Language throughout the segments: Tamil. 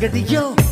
sangatiyo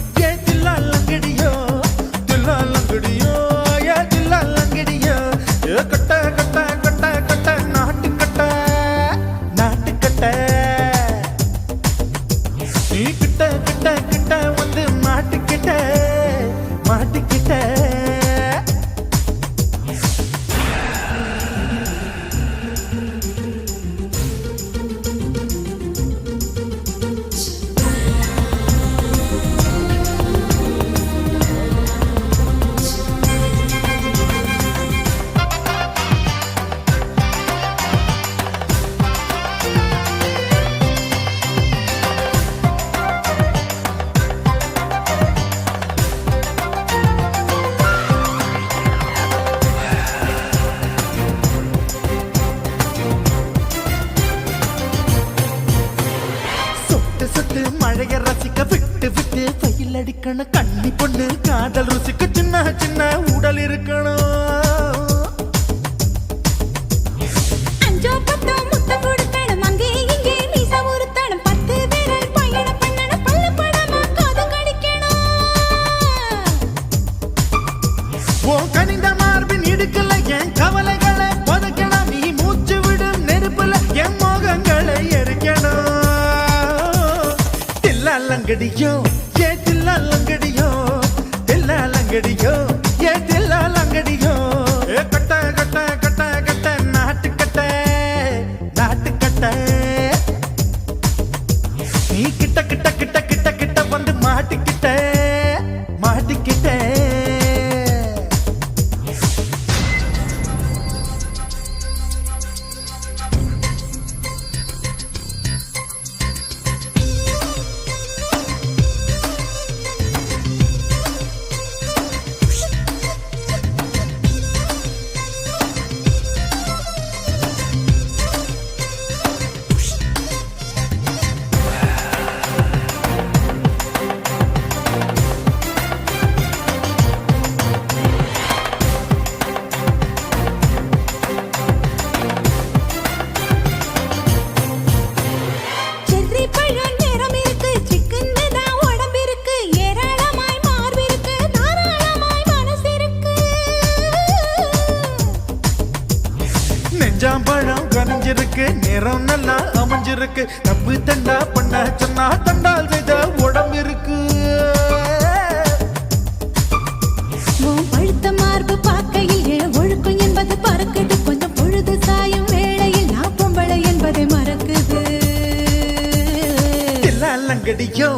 காதலடிக்கணும் கண்ணி பொண்ணு காதல் ருசிக்கு சின்ன சின்ன உடல் இருக்கணும். கனிந்த மார்பின் இடுக்கல என் கவலைகளை புதைக்கணும். நீ மூச்சு விடும் நெருப்புல என் மோகங்களை எரிக்கணும். தில்லங்கடியும் தென்னாலங்கடியோ தென்னாலங்கடியோ. அங்கடியோ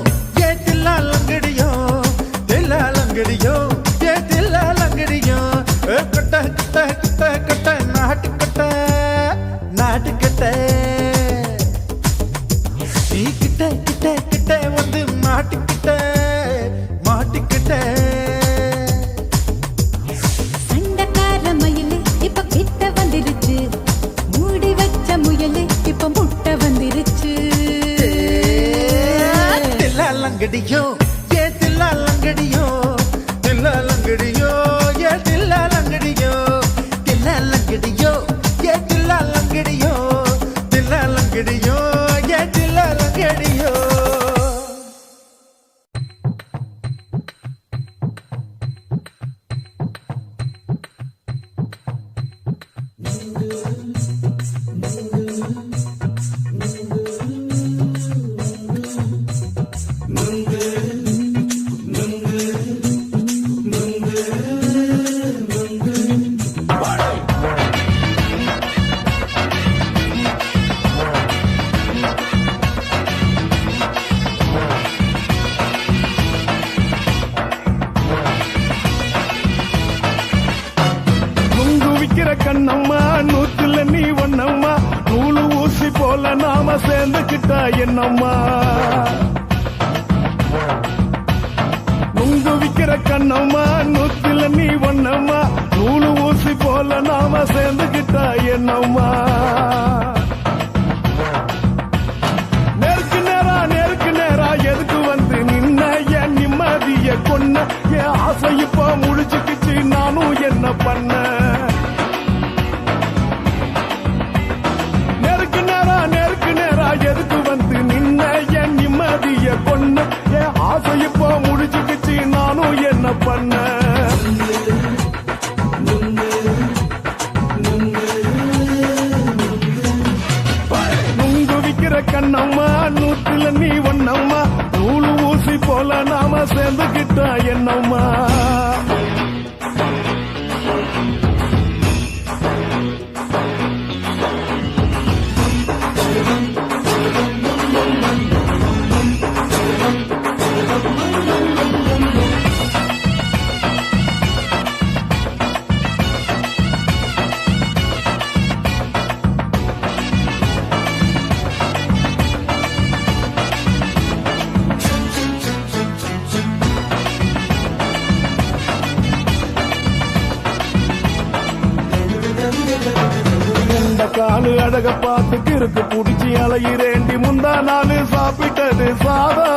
சேர்ந்துக்கிட்டா என்னம்மா? நுங்கு விக்கிற கண்ணம்மா நூத்தில நீ ஒன்னம்மா நூலு ஊசி போல நாம சேர்ந்துக்கிட்டா என்னம்மா? நேருக்கு நேரா நெருக்கு நேரா எதுக்கு வந்து நின்ன? என் நிம்மதிய கொன்ன? நாம சேர்ந்துகிட்டா என்னம்மா? நாலு அழக பார்த்து கிறுக்கு புடிச்சு அலையிறேண்டி முந்தா நாலு சாப்பிட்டது சாதா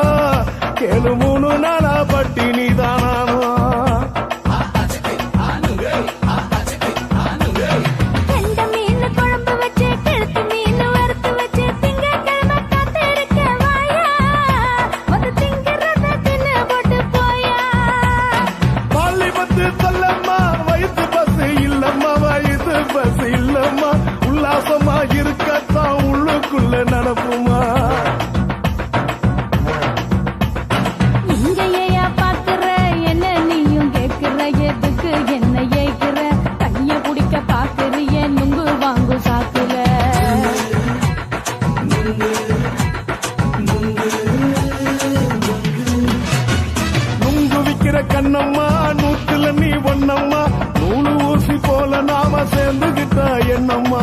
கேளு மூணு நாளா பட்டினி தானாமா கண்ணம்மா நூற்றுல நீ ஒன்னம்மா நூலு ஊசி போல நாம சேர்ந்துகிட்டா என்னம்மா?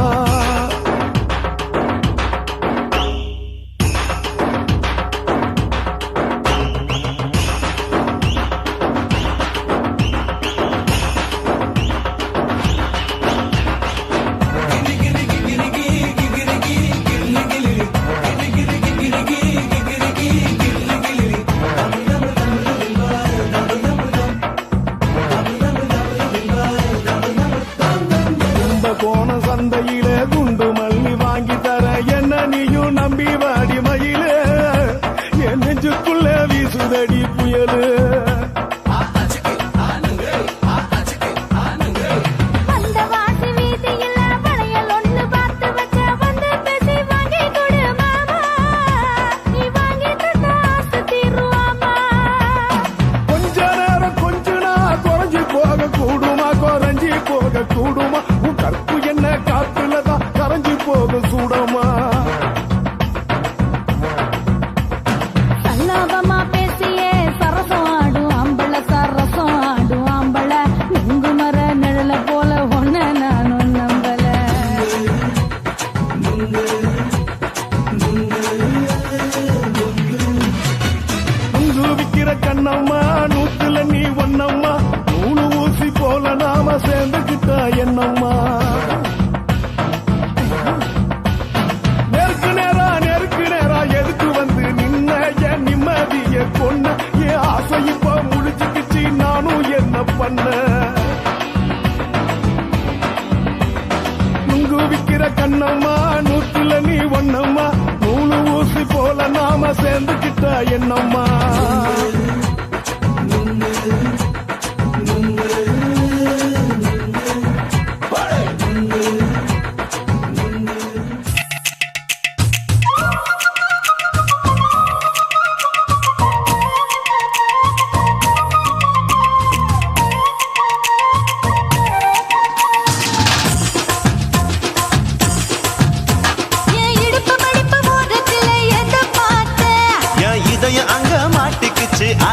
பண்ண. நுங்கு விக்கிற கண்ணம்மா நூற்றுல நீ ஒன்னம்மா நூலு ஊசி போல நாம சேர்ந்துக்கிட்ட என்னம்மா?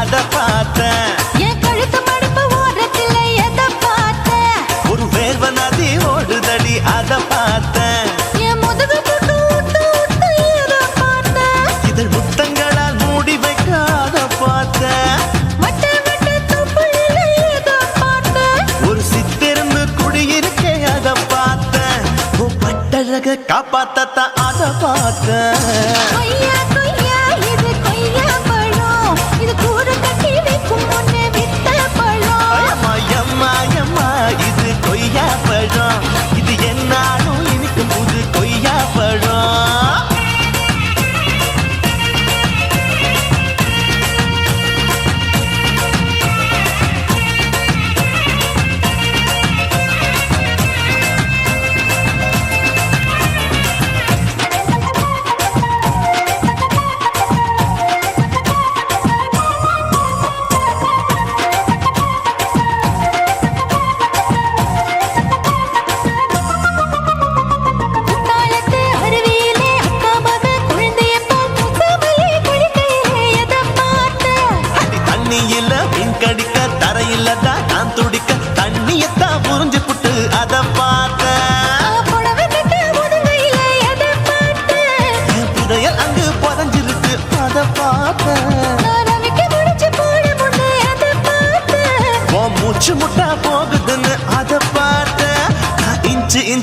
அத பார்த்தேன்? என் கழுத்து மடுப்பு ஓரத்தில் எத பார்த்தேன்? ஒரு வேர்வ நதி ஓடுதடி அத பார்த்தேன். என் முதுகு தொட்டு உட்டு உட்டு எத பார்த்தேன். இதழ் முத்தங்களால் மூடி வைக்காத பார்த்தேன். வட்ட வட்ட தொப்புளில்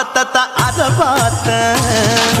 आवतता आजबात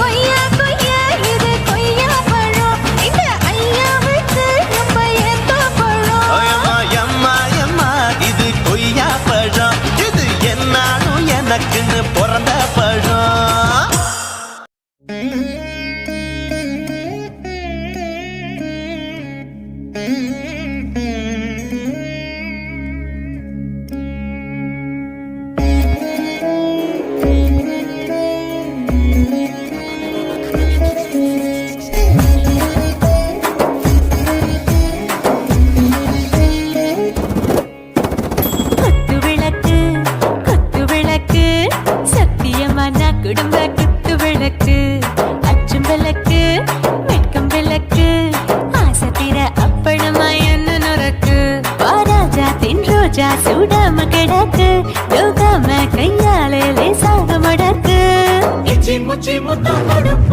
ముద్దు